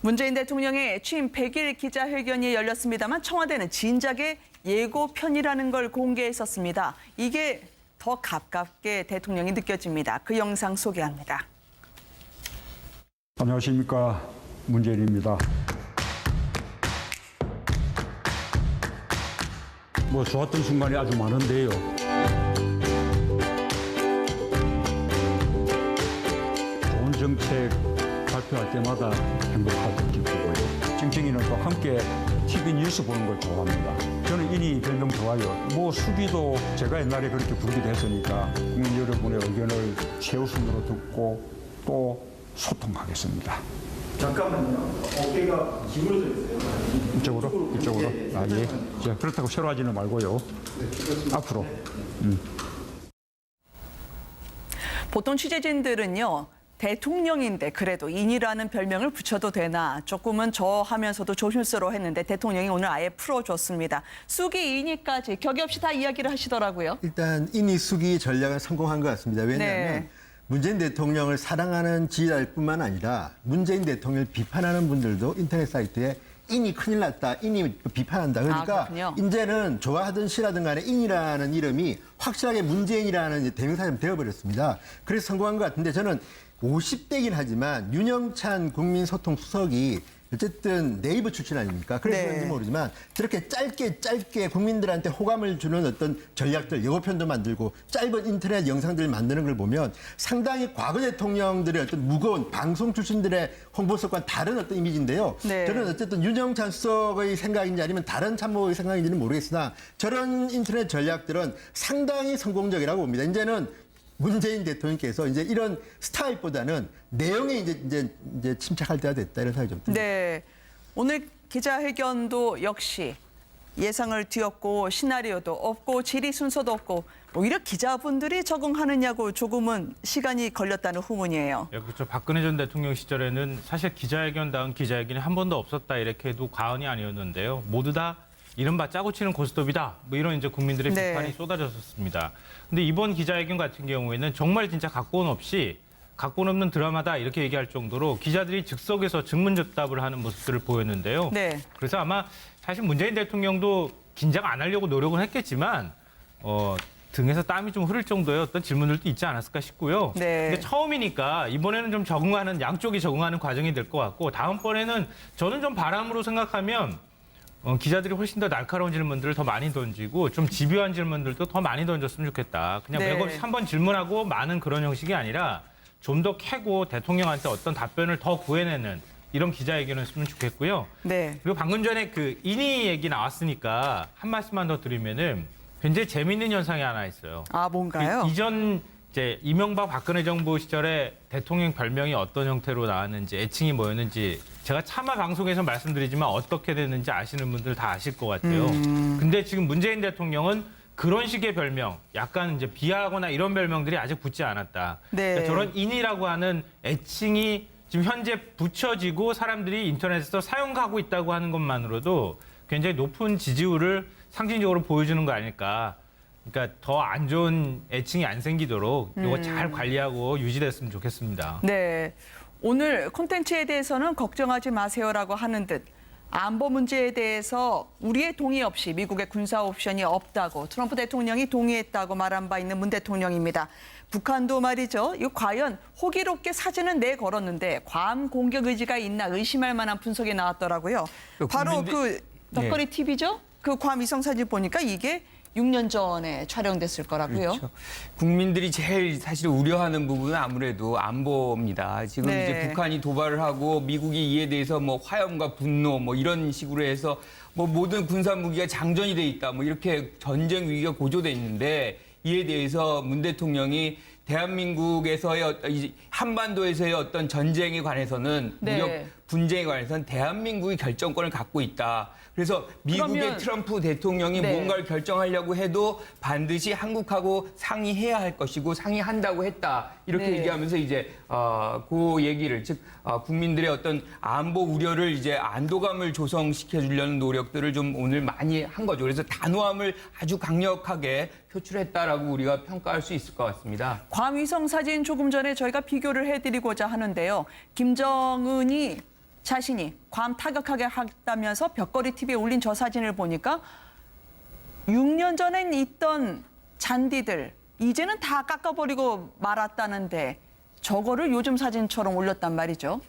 문재인 대통령의 취임 100일 기자회견이 열렸습니다만 청와대는 진작에 예고편이라는 걸 공개했었습니다. 이게 더 가깝게 대통령이 느껴집니다. 그 영상 소개합니다. 안녕하십니까 문재인입니다. 뭐 좋았던 순간이 아주 많은데요. 좋은 정책 발표할 때마다 행복하고 기쁘고요. 찡찡이는 또 함께 TV 뉴스 보는 걸 좋아합니다. 저는 이니 별명 좋아요. 뭐 수비도 제가 옛날에 그렇게 부르기도 했으니까 국민 여러분의 의견을 최우선으로 듣고 또 소통하겠습니다. 잠깐만요. 어깨가 기울어져 있어요. 이쪽으로? 이쪽으로? 아, 예. 자, 그렇다고 새로 하지는 말고요. 앞으로. 보통 취재진들은요. 대통령인데 그래도 인이라는 별명을 붙여도 되나 조금은 저 하면서도 조심스러워했는데 대통령이 오늘 아예 풀어줬습니다. 쑥이 인이까지 격이 없이 다 이야기를 하시더라고요. 일단 인이 수기 전략은 성공한 것 같습니다. 왜냐하면 네. 문재인 대통령을 사랑하는 지지자뿐만 아니라 문재인 대통령을 비판하는 분들도 인터넷 사이트에 인이 큰일 났다, 인이 비판한다. 그러니까 아. 이제는 좋아하든 싫어하든 간에 인이라는 이름이 확실하게 문재인이라는 대명사처럼 되어버렸습니다. 그래서 성공한 것 같은데 저는 50대긴 하지만 윤영찬 국민소통수석이 어쨌든 네이버 출신 아닙니까? 그래서 네. 그런지 모르지만 저렇게 짧게 짧게 국민들한테 호감을 주는 어떤 전략들, 예고편도 만들고 짧은 인터넷 영상들을 만드는 걸 보면 상당히 과거 대통령들의 어떤 무거운 방송 출신들의 홍보석과 다른 어떤 이미지인데요. 네. 저는 어쨌든 윤영찬 수석의 생각인지 아니면 다른 참모의 생각인지는 모르겠으나 저런 인터넷 전략들은 상당히 성공적이라고 봅니다. 이제는 문재인 대통령께서 이제 이런 스타일보다는 내용에 이제 이제 이제 침착할 때가 됐다 이런 생각이 좀 듭니다. 네. 오늘 기자회견도 역시 예상을 뒤엎고 시나리오도 없고 질의 순서도 없고 오히려 기자분들이 적응하느냐고 조금은 시간이 걸렸다는 후문이에요. 예, 그렇죠. 박근혜 전 대통령 시절에는 사실 기자회견다운 기자회견이 한 번도 없었다 이렇게 해도 과언이 아니었는데요. 모두 다 이른바 짜고 치는 고스톱이다. 뭐 이런 이제 국민들의 네. 비판이 쏟아졌었습니다. 근데 이번 기자회견 같은 경우에는 정말 진짜 각본 없이 각본 없는 드라마다 이렇게 얘기할 정도로 기자들이 즉석에서 증문즉답을 하는 모습들을 보였는데요. 네. 그래서 아마 사실 문재인 대통령도 긴장 안 하려고 노력은 했겠지만 어, 등에서 땀이 좀 흐를 정도의 어떤 질문들도 있지 않았을까 싶고요. 네. 근데 처음이니까 이번에는 좀 적응하는 양쪽이 적응하는 과정이 될 것 같고 다음번에는 저는 좀 바람으로 생각하면 어, 기자들이 훨씬 더 날카로운 질문들을 더 많이 던지고 좀 집요한 질문들도 더 많이 던졌으면 좋겠다. 그냥 네. 맥없이 한 번 질문하고 많은 그런 형식이 아니라 좀 더 캐고 대통령한테 어떤 답변을 더 구해내는 이런 기자회견이었으면 좋겠고요. 네. 그리고 방금 전에 그 인이 얘기 나왔으니까 한 말씀만 더 드리면은 굉장히 재미있는 현상이 하나 있어요. 아, 뭔가요? 이, 전 이제 이명박 박근혜 정부 시절에 대통령 별명이 어떤 형태로 나왔는지 애칭이 뭐였는지 제가 차마 방송에서 말씀드리지만 어떻게 됐는지 아시는 분들 다 아실 것 같아요. 음. 근데 지금 문재인 대통령은 그런 식의 별명, 약간 이제 비하하거나 이런 별명들이 아직 붙지 않았다. 네. 그러니까 저런 인이라고 하는 애칭이 지금 현재 붙여지고 사람들이 인터넷에서 사용하고 있다고 하는 것만으로도 굉장히 높은 지지율을 상징적으로 보여주는 거 아닐까. 그러니까 더 안 좋은 애칭이 안 생기도록 이거 음. 잘 관리하고 유지됐으면 좋겠습니다. 네. 오늘 콘텐츠에 대해서는 걱정하지 마세요라고 하는 듯 안보 문제에 대해서 우리의 동의 없이 미국의 군사 옵션이 없다고 트럼프 대통령이 동의했다고 말한 바 있는 문 대통령입니다. 북한도 말이죠. 이거 과연 호기롭게 사진은 내 걸었는데 괌 공격 의지가 있나 의심할 만한 분석이 나왔더라고요. 그 바로 국민들- 그 덕거리 네. TV죠. 그 괌 위성 사진 보니까 이게 6년 전에 촬영됐을 거라고요. 그렇죠. 국민들이 제일 사실 우려하는 부분은 아무래도 안보입니다. 지금 네. 이제 북한이 도발을 하고 미국이 이에 대해서 뭐 화염과 분노 뭐 이런 식으로 해서 뭐 모든 군사 무기가 장전이 돼 있다 뭐 이렇게 전쟁 위기가 고조돼 있는데 이에 대해서 문 대통령이 대한민국에서의 이 한반도에서의 어떤 전쟁에 관해서는 네. 무력 분쟁에 관해서는 대한민국이 결정권을 갖고 있다. 그래서 미국의 그러면- 트럼프 대통령이 네. 뭔가를 결정하려고 해도 반드시 한국하고 상의해야 할 것이고 상의한다고 했다 이렇게 네. 얘기하면서 이제 어, 그 얘기를 즉 어, 국민들의 어떤 안보 우려를 이제 안도감을 조성시켜 주려는 노력들을 좀 오늘 많이 한 거죠. 그래서 단호함을 아주 강력하게 표출했다라고 우리가 평가할 수 있을 것 같습니다. 괌 위성 사진 조금 전에 저희가 비교를 해드리고자 하는데요. 김정은이 자신이 괌 타격하게 했다면서 벽걸이 TV에 올린 저 사진을 보니까 6년 전엔 있던 잔디들 이제는 다 깎아버리고 말았다는데 저거를 요즘 사진처럼 올렸단 말이죠.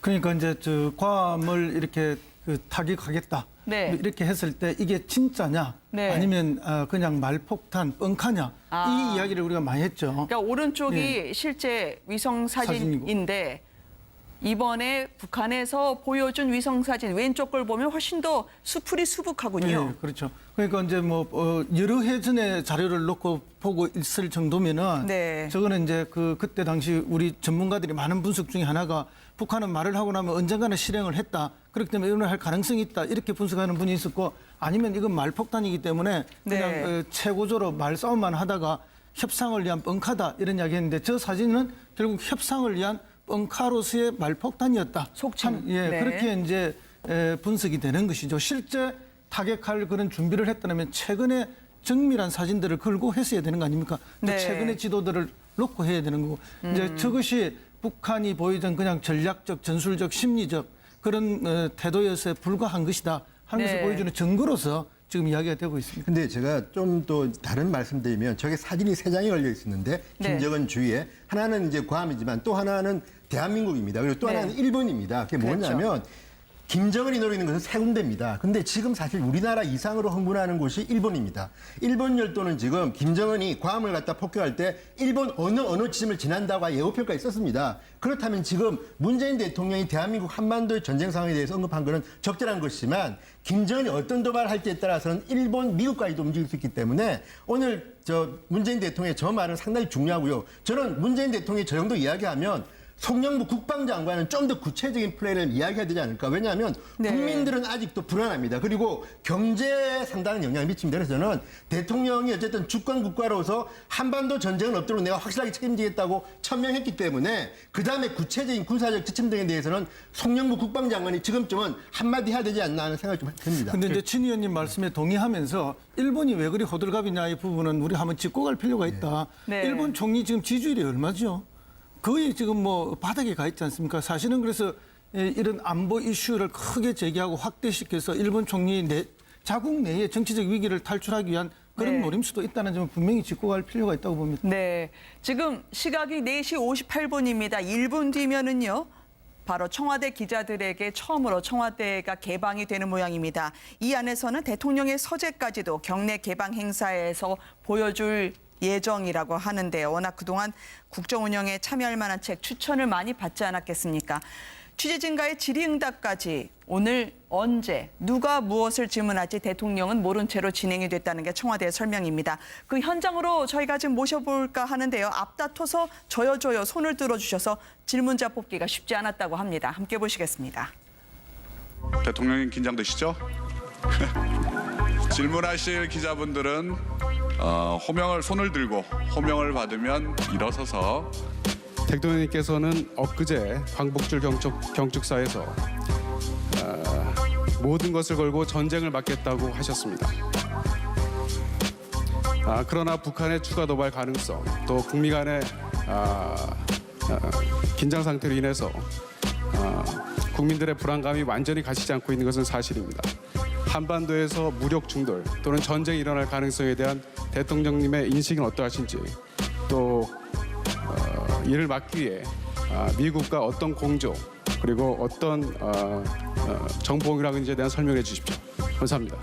그러니까 이제 저 괌을 이렇게 그 타격하겠다. 네. 이렇게 했을 때 이게 진짜냐? 네. 아니면 아, 그냥 말폭탄 뻥카냐? 아. 이 이야기를 우리가 많이 했죠. 그러니까 오른쪽이 실제 위성 사진인데 이번에 북한에서 보여준 위성 사진 왼쪽 걸 보면 훨씬 더 수풀이 수북하군요. 네, 그렇죠. 그러니까 이제 뭐 어, 여러 해 전에 자료를 놓고 보고 있을 정도면은 네. 저거는 이제 그 그때 당시 우리 전문가들이 많은 분석 중에 하나가 북한은 말을 하고 나면 언젠가는 실행을 했다. 그렇기 때문에 이런 할 가능성이 있다. 이렇게 분석하는 분이 있었고 아니면 이건 말폭탄이기 때문에 그냥 네. 어, 최고조로 말싸움만 하다가 협상을 위한 뻥카다 이런 이야기했는데 저 사진은 결국 협상을 위한 뻥카로서의 말폭탄이었다. 속칭. 참, 예, 네. 그렇게 이제 에, 분석이 되는 것이죠. 실제 타격할 그런 준비를 했다면 최근에 정밀한 사진들을 걸고 했어야 되는 거 아닙니까? 또 네. 음. 최근의 지도들을 놓고 해야 되는 거고. 이제 저것이 북한이 보이던 그냥 전략적, 전술적, 심리적 그런 어, 태도여서 불과한 것이다 하는 네. 것을 보여주는 증거로서 지금 이야기가 되고 있습니다. 근데 제가 좀 또 다른 말씀드리면 저게 사진이 세 장이 걸려 있었는데 네. 김정은 주위에 하나는 이제 괌이지만 또 하나는 대한민국입니다. 그리고 또 네. 하나는 일본입니다. 그게 그렇죠. 김정은이 노리는 것은 세 군데입니다. 근데 지금 사실 우리나라 이상으로 흥분하는 곳이 일본입니다. 일본 열도는 지금 김정은이 괌을 갖다 폭격할 때 일본 어느 어느 지점을 지난다고 예고편까지 썼습니다. 그렇다면 지금 문재인 대통령이 대한민국 한반도의 전쟁 상황에 대해서 언급한 것은 적절한 것이지만 김정은이 어떤 도발을 할지에 따라서는 일본, 미국까지도 움직일 수 있기 때문에 오늘 저 문재인 대통령의 저 말은 상당히 중요하고요. 저는 문재인 대통령이 저 정도 이야기하면 송영무 국방장관은 좀 더 구체적인 플레이를 이야기해야 되지 않을까. 왜냐하면 네. 국민들은 아직도 불안합니다. 그리고 경제에 상당한 영향을 미칩니다. 그래서 저는 대통령이 어쨌든 주권 국가로서 한반도 전쟁은 없도록 내가 확실하게 책임지겠다고 천명했기 때문에 그 다음에 구체적인 군사적 지침 등에 대해서는 송영무 국방장관이 지금쯤은 한마디 해야 되지 않나 하는 생각이 좀 듭니다. 근데 이제 친 의원님 말씀에 동의하면서 일본이 왜 그리 호들갑이냐 이 부분은 우리 한번 짚고 갈 필요가 있다. 네. 일본 총리 지금 지지율이 얼마죠? 거의 지금 뭐 바닥에 가 있지 않습니까? 사실은 그래서 예, 이런 안보 이슈를 크게 제기하고 확대시켜서 일본 총리 내, 자국 내에 정치적 위기를 탈출하기 위한 그런 네. 노림수도 있다는 점을 분명히 짚고 갈 필요가 있다고 봅니다. 네. 지금 시각이 4시 58분입니다. 1분 뒤면은요. 바로 청와대 기자들에게 처음으로 청와대가 개방이 되는 모양입니다. 이 안에서는 대통령의 서재까지도 경내 개방 행사에서 보여줄 예정이라고 하는데 워낙 그동안 국정 운영에 참여할 만한 책 추천을 많이 받지 않았겠습니까? 취재진과의 질의응답까지 오늘 언제 누가 무엇을 질문할지 대통령은 모른 채로 진행이 됐다는 게 청와대의 설명입니다. 그 현장으로 저희가 지금 모셔볼까 하는데요. 앞다퉈서 저요 저요 손을 들어주셔서 질문자 뽑기가 쉽지 않았다고 합니다. 함께 보시겠습니다. 대통령님 긴장되시죠? 질문하실 기자분들은 어, 호명을 손을 들고 호명을 받으면 일어서서 대통령님께서는 엊그제 광복절 경축, 경축사에서 어, 모든 것을 걸고 전쟁을 막겠다고 하셨습니다. 아, 그러나 북한의 추가 도발 가능성 또 북미 간의 아, 아, 긴장 상태로 인해서 아, 국민들의 불안감이 완전히 가시지 않고 있는 것은 사실입니다. 한반도에서 무력 충돌 또는 전쟁이 일어날 가능성에 대한 대통령님의 인식은 어떠하신지 또 어, 이를 막기 위해 아, 미국과 어떤 공조 그리고 어떤 어, 어, 정보공유라는지에 대한 설명해 주십시오. 감사합니다.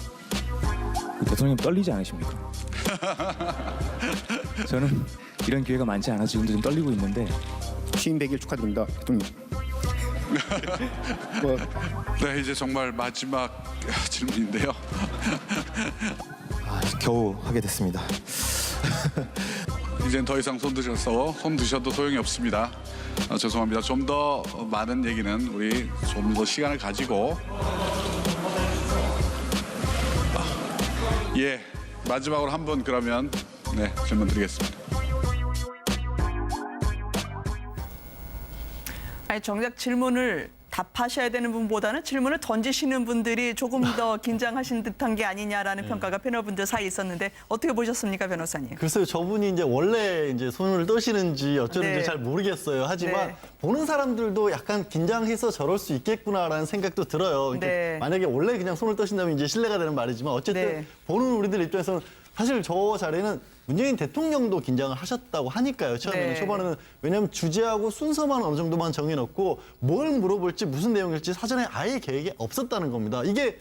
대통령 떨리지 않으십니까? 저는 이런 기회가 많지 않아서 지금도 좀 떨리고 있는데 취임 100일 축하드립니다, 대통령. 뭐 네 이제 정말 마지막 질문인데요. 아, 겨우 하게 됐습니다. 이젠 더 이상 손 드셔서 손 드셔도 소용이 없습니다. 어, 죄송합니다. 좀 더 많은 얘기는 우리 좀 더 시간을 가지고 아, 예 마지막으로 한 분 그러면 네 질문 드리겠습니다. 아니 정작 질문을 답하셔야 되는 분보다는 질문을 던지시는 분들이 조금 더 긴장하신 듯한 게 아니냐라는 네. 평가가 패널분들 사이에 있었는데 어떻게 보셨습니까, 변호사님? 글쎄요, 저분이 이제 원래 이제 손을 떠시는지 어쩌는지 네. 잘 모르겠어요. 하지만 네. 보는 사람들도 약간 긴장해서 저럴 수 있겠구나라는 생각도 들어요. 이게 네. 만약에 원래 그냥 손을 떠신다면 이제 신뢰가 되는 말이지만 어쨌든 네. 보는 우리들 입장에서는 사실 저 자리는 문재인 대통령도 긴장을 하셨다고 하니까요. 처음에는 네. 초반에는 왜냐하면 주제하고 순서만 어느 정도만 정해놓고 뭘 물어볼지 무슨 내용일지 사전에 아예 계획이 없었다는 겁니다. 이게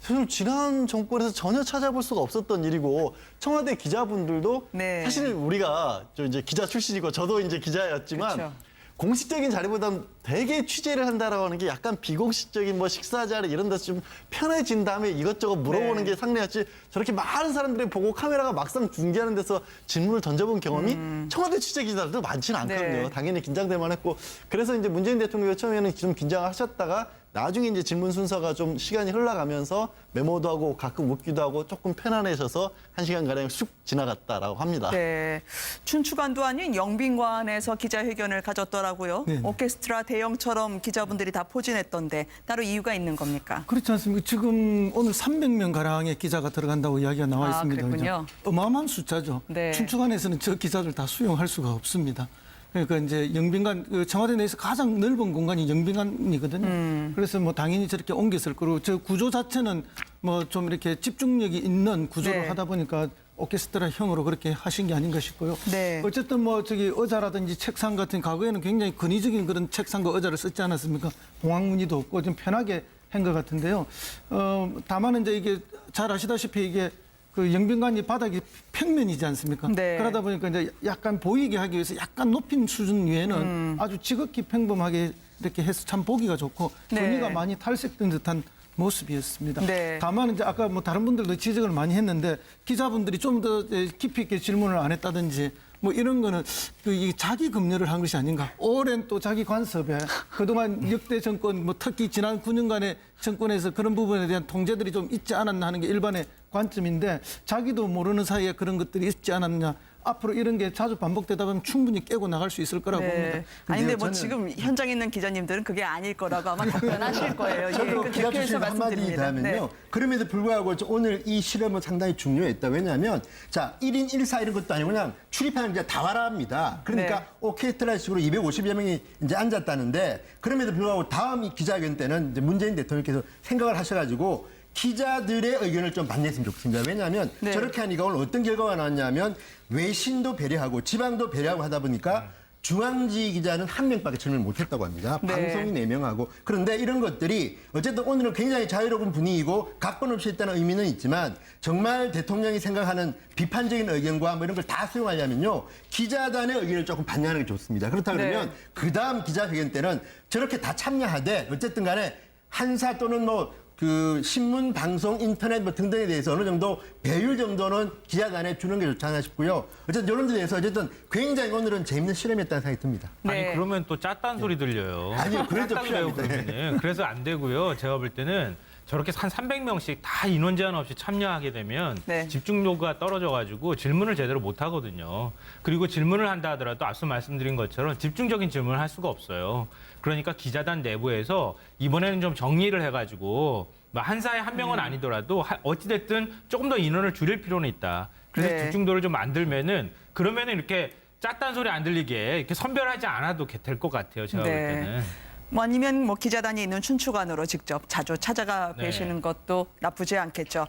사실 지난 정권에서 전혀 찾아볼 수가 없었던 일이고 청와대 기자분들도 네. 사실 우리가 저 이제 기자 출신이고 저도 이제 기자였지만 그렇죠. 공식적인 자리보다는 되게 취재를 한다라고 하는 게 약간 비공식적인 뭐 식사 자리 이런 데서 좀 편해진 다음에 이것저것 물어보는 네. 게 상례였지 저렇게 많은 사람들이 보고 카메라가 막상 중계하는 데서 질문을 던져본 경험이 청와대 취재 기자들도 많지는 않거든요. 음. 네. 당연히 긴장될 만했고 그래서 이제 문재인 대통령이 처음에는 좀 긴장하셨다가 나중에 이제 질문 순서가 좀 시간이 흘러가면서 메모도 하고 가끔 웃기도 하고 조금 편안해져서 한 시간 가량 쑥 지나갔다라고 합니다. 네. 춘추관도 아닌 영빈관에서 기자회견을 가졌더라고요. 네. 오케스트라 대형처럼 기자분들이 다 포진했던데 따로 이유가 있는 겁니까? 그렇지 않습니까? 지금 오늘 300명 가량의 기자가 들어간다고 이야기가 나와 아, 있습니다. 그랬군요. 그죠? 어마어마한 숫자죠. 네. 춘추관에서는 저 기자들 다 수용할 수가 없습니다. 그러니까 이제 영빈관 그 청와대 내에서 가장 넓은 공간이 영빈관이거든요. 음. 그래서 뭐 당연히 저렇게 옮겼을 거고 저 구조 자체는 뭐 좀 이렇게 집중력이 있는 구조로 네. 하다 보니까 오케스트라 형으로 그렇게 하신 게 아닌가 싶고요. 네. 어쨌든 뭐 저기 의자라든지 책상 같은 과거에는 굉장히 근위적인 그런 책상과 의자를 썼지 않았습니까? 공항 무늬도 없고 좀 편하게 한 것 같은데요. 어, 다만 이제 이게 잘 아시다시피 이게 그 영빈관이 바닥이 평면이지 않습니까? 네. 그러다 보니까 이제 약간 보이게 하기 위해서 약간 높인 수준 위에는 음. 아주 지극히 평범하게 이렇게 해서 참 보기가 좋고 네. 분위기가 많이 탈색된 듯한 모습이었습니다. 네. 다만 이제 아까 뭐 다른 분들도 지적을 많이 했는데 기자분들이 좀 더 깊이 있게 질문을 안 했다든지 뭐 이런 거는 그이 자기 검열을 한 것이 아닌가. 오랜 또 자기 관습에 그동안 역대 정권 뭐 특히 지난 9년간의 정권에서 그런 부분에 대한 통제들이 좀 있지 않았나 하는 게 일반의 관점인데 자기도 모르는 사이에 그런 것들이 있지 않았냐. 앞으로 이런 게 자주 반복되다 보면 충분히 깨고 나갈 수 있을 거라고 봅니다. 네. 아니 근데 뭐 저는- 지금 현장에 있는 기자님들은 그게 아닐 거라고 아마 답변하실 거예요. 예, 저도 그 기자 출신 한마디. 더하면요. 네. 그럼에도 불구하고 저 오늘 이 실험은 상당히 중요했다. 왜냐하면 자 1인 1사 이런 것도 아니고 그냥 출입하는 기자 다 와라 합니다. 그러니까 네. 오케스트라식으로 250여 명이 이제 앉았다는데 그럼에도 불구하고 다음 이 기자회견 때는 이제 문재인 대통령께서 생각을 하셔가지고 기자들의 의견을 좀 반영했으면 좋겠습니다. 왜냐하면 네. 저렇게 하니까 오늘 어떤 결과가 나왔냐면 외신도 배려하고 지방도 배려하고 하다 보니까 중앙지 기자는 한 명밖에 질문을 못했다고 합니다. 네. 방송이 네 명하고 그런데 이런 것들이 어쨌든 오늘은 굉장히 자유로운 분위기고 각본 없이 했다는 의미는 있지만 정말 대통령이 생각하는 비판적인 의견과 뭐 이런 걸 다 수용하려면요 기자단의 의견을 조금 반영하는 게 좋습니다. 그렇다 그러면 네. 그 다음 기자회견 때는 저렇게 다 참여하되 어쨌든 간에 한사 또는 뭐 그 신문, 방송, 인터넷 뭐 등등에 대해서 어느 정도 배율 정도는 기자단에 주는 게 좋지 않나 싶고요. 어쨌든 이런 데 대해서 어쨌든 굉장히 오늘은 재밌는 실험이었다는 생각이 듭니다. 네. 아니 그러면 또 짰다는 소리 들려요. 아니요, 그래도 필요합니다. 그러면은. 그래서 안 되고요. 제가 볼 때는 저렇게 한 300명씩 다 인원 제한 없이 참여하게 되면 네. 집중도가 떨어져가지고 질문을 제대로 못 하거든요. 그리고 질문을 한다 하더라도 앞서 말씀드린 것처럼 집중적인 질문을 할 수가 없어요. 그러니까 기자단 내부에서 이번에는 좀 정리를 해가지고 뭐한 사에 한 음. 명은 아니더라도 하- 어찌됐든 조금 더 인원을 줄일 필요는 있다. 그래서 네. 집중도를 좀 만들면은 그러면은 이렇게 짰다는 소리 안 들리게 이렇게 선별하지 않아도 될 것 같아요. 제가 볼 네. 때는. 뭐 아니면 뭐 기자단이 있는 춘추관으로 직접 자주 찾아가 네. 뵈시는 것도 나쁘지 않겠죠.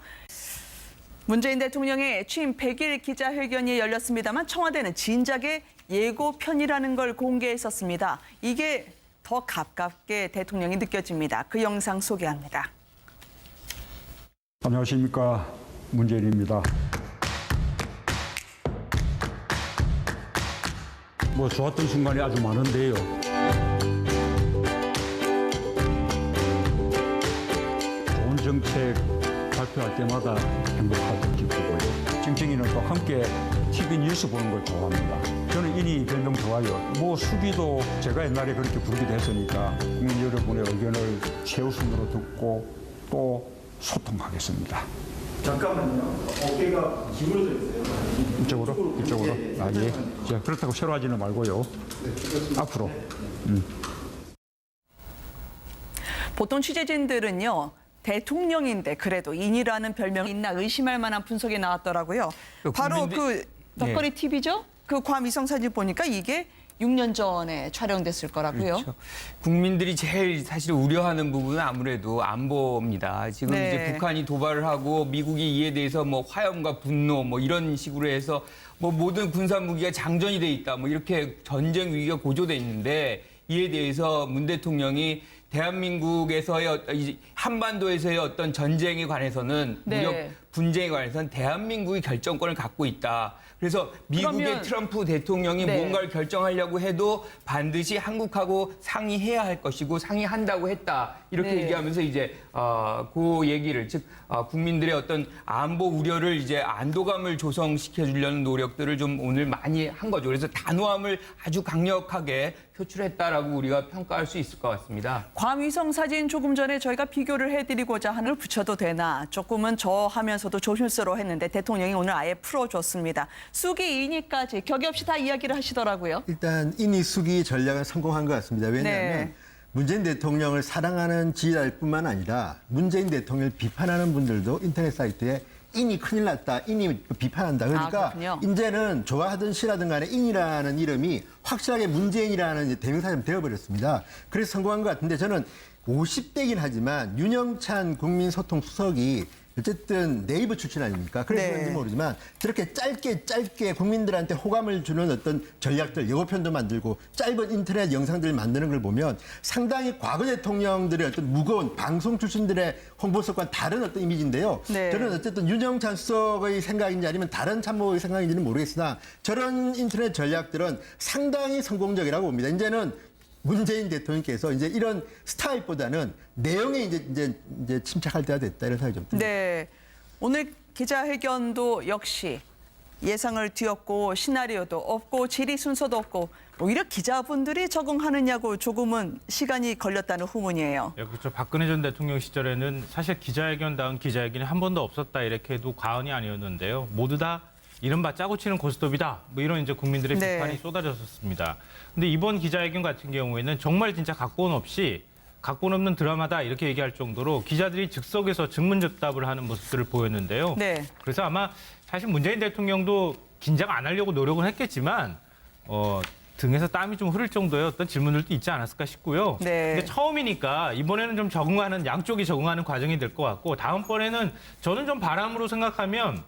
문재인 대통령의 취임 100일 기자회견이 열렸습니다만 청와대는 진작에 예고편이라는 걸 공개했었습니다. 이게 더 가깝게 대통령이 느껴집니다. 그 영상 소개합니다. 안녕하십니까 문재인입니다. 뭐 좋았던 순간이 아주 많은데요. 좋은 정책 발표할 때마다 행복하고 기쁘고요. 찡찡이는 또 함께 TV 뉴스 보는 걸 좋아합니다. 저는 인이 변동 좋아요. 뭐 수비도 제가 옛날에 그렇게 부르기도 했으니까 국민 여러분의 의견을 최우선으로 듣고 또 소통하겠습니다. 잠깐만요. 어깨가 기울어져 있어요. 이쪽으로? 이쪽으로? 예, 아, 예. 자, 그렇다고 새로 하지는 말고요. 앞으로. 보통 취재진들은요. 대통령인데 그래도 인이라는 별명이 있나 의심할 만한 분석이 나왔더라고요. 그 바로 국민들- 그 덕거리 TV죠? 그괌 위성 사진 보니까 이게 6년 전에 촬영됐을 거라고요. 그렇죠. 국민들이 제일 사실 우려하는 부분은 아무래도 안보입니다. 지금 네. 이제 북한이 도발을 하고 미국이 이에 대해서 뭐 화염과 분노 뭐 이런 식으로 해서 뭐 모든 군사 무기가 장전이 돼 있다 뭐 이렇게 전쟁 위기가 고조돼 있는데 이에 대해서 문 대통령이 대한민국에서의 어- 이 한반도에서의 어떤 전쟁에 관해서는 네. 무력 분쟁에 관해서는 대한민국이 결정권을 갖고 있다. 그래서 미국의 그러면- 트럼프 대통령이 네. 뭔가를 결정하려고 해도 반드시 한국하고 상의해야 할 것이고 상의한다고 했다 이렇게 네. 얘기하면서 이제 어, 그 얘기를 즉 어, 국민들의 어떤 안보 우려를 이제 안도감을 조성시켜 주려는 노력들을 좀 오늘 많이 한 거죠. 그래서 단호함을 아주 강력하게 표출했다라고 우리가 평가할 수 있을 것 같습니다. 괌 위성 사진 조금 전에 저희가 비교를 해드리고자 하늘 붙여도 되나 조금은 저 하면 서도 조심스러워 했는데 대통령이 오늘 아예 풀어줬습니다. 쑥이 이니까지 격이 없이 다 이야기를 하시더라고요. 일단 인이 수기 전략은 성공한 것 같습니다. 왜냐하면 네. 문재인 대통령을 사랑하는 지지자뿐만 아니라 문재인 대통령을 비판하는 분들도 인터넷 사이트에 인이 큰일 났다, 인이 비판한다. 그러니까 그렇군요. 이제는 좋아하든 싫어하든 간에 인이라는 이름이 확실하게 문재인이라는 대명사처럼 되어버렸습니다. 그래서 성공한 것 같은데 저는 50대긴 하지만 윤영찬 국민소통 수석이 어쨌든 네이버 출신 아닙니까? 그래서 네. 그런지 모르지만 저렇게 짧게 짧게 국민들한테 호감을 주는 어떤 전략들, 예고편도 만들고 짧은 인터넷 영상들을 만드는 걸 보면 상당히 과거 대통령들의 어떤 무거운 방송 출신들의 홍보석과 다른 어떤 이미지인데요. 네. 저는 어쨌든 윤영찬 수석의 생각인지 아니면 다른 참모의 생각인지는 모르겠으나 저런 인터넷 전략들은 상당히 성공적이라고 봅니다. 이제는 문재인 대통령께서 이제 이런 스타일보다는 내용에 이제 이제 이제 침착할 때가 됐다 이런 생각이 좀 듭니다. 네. 오늘 기자회견도 역시 예상을 뒤엎고 시나리오도 없고 질의 순서도 없고 오히려 기자분들이 적응하느냐고 조금은 시간이 걸렸다는 후문이에요. 예, 그렇죠. 박근혜 전 대통령 시절에는 사실 기자회견다운 기자회견이 한 번도 없었다 이렇게 해도 과언이 아니었는데요. 모두 다 이른바 짜고 치는 고스톱이다. 뭐 이런 이제 국민들의 네. 비판이 쏟아졌었습니다. 근데 이번 기자회견 같은 경우에는 정말 진짜 각본 없이 각본 없는 드라마다 이렇게 얘기할 정도로 기자들이 즉석에서 증문즉답을 하는 모습들을 보였는데요. 네. 그래서 아마 사실 문재인 대통령도 긴장 안 하려고 노력은 했겠지만 어, 등에서 땀이 좀 흐를 정도의 어떤 질문들도 있지 않았을까 싶고요. 네. 근데 처음이니까 이번에는 좀 적응하는 양쪽이 적응하는 과정이 될 것 같고 다음번에는 저는 좀 바람으로 생각하면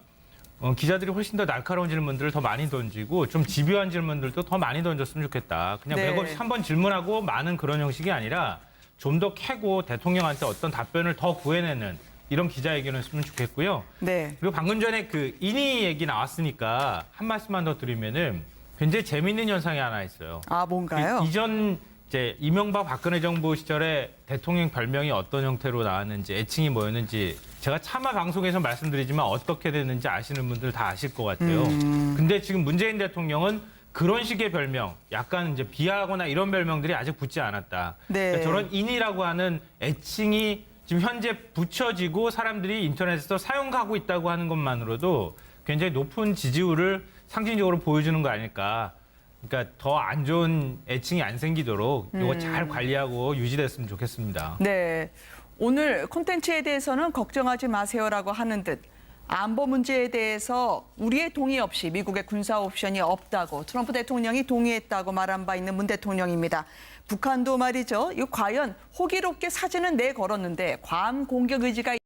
어, 기자들이 훨씬 더 날카로운 질문들을 더 많이 던지고 좀 집요한 질문들도 더 많이 던졌으면 좋겠다. 그냥 네. 맥없이 한 번 질문하고 많은 그런 형식이 아니라 좀 더 캐고 대통령한테 어떤 답변을 더 구해내는 이런 기자회견이었으면 좋겠고요. 네. 그리고 방금 전에 그 인이 얘기 나왔으니까 한 말씀만 더 드리면은 굉장히 재밌는 현상이 하나 있어요. 아, 뭔가요? 이- 이전 이제 이명박 박근혜 정부 시절에 대통령 별명이 어떤 형태로 나왔는지 애칭이 뭐였는지 제가 차마 방송에서 말씀드리지만 어떻게 됐는지 아시는 분들 다 아실 것 같아요. 음. 근데 지금 문재인 대통령은 그런 식의 별명, 약간 이제 비하하거나 이런 별명들이 아직 붙지 않았다. 네. 그러니까 저런 인이라고 하는 애칭이 지금 현재 붙여지고 사람들이 인터넷에서 사용하고 있다고 하는 것만으로도 굉장히 높은 지지율을 상징적으로 보여주는 거 아닐까. 그러니까 더 안 좋은 애칭이 안 생기도록 이거 잘 관리하고 유지됐으면 좋겠습니다. 네. 오늘 콘텐츠에 대해서는 걱정하지 마세요라고 하는 듯 안보 문제에 대해서 우리의 동의 없이 미국의 군사 옵션이 없다고 트럼프 대통령이 동의했다고 말한 바 있는 문 대통령입니다. 북한도 말이죠. 이거 과연 호기롭게 사진은 내걸었는데 괌 공격 의지가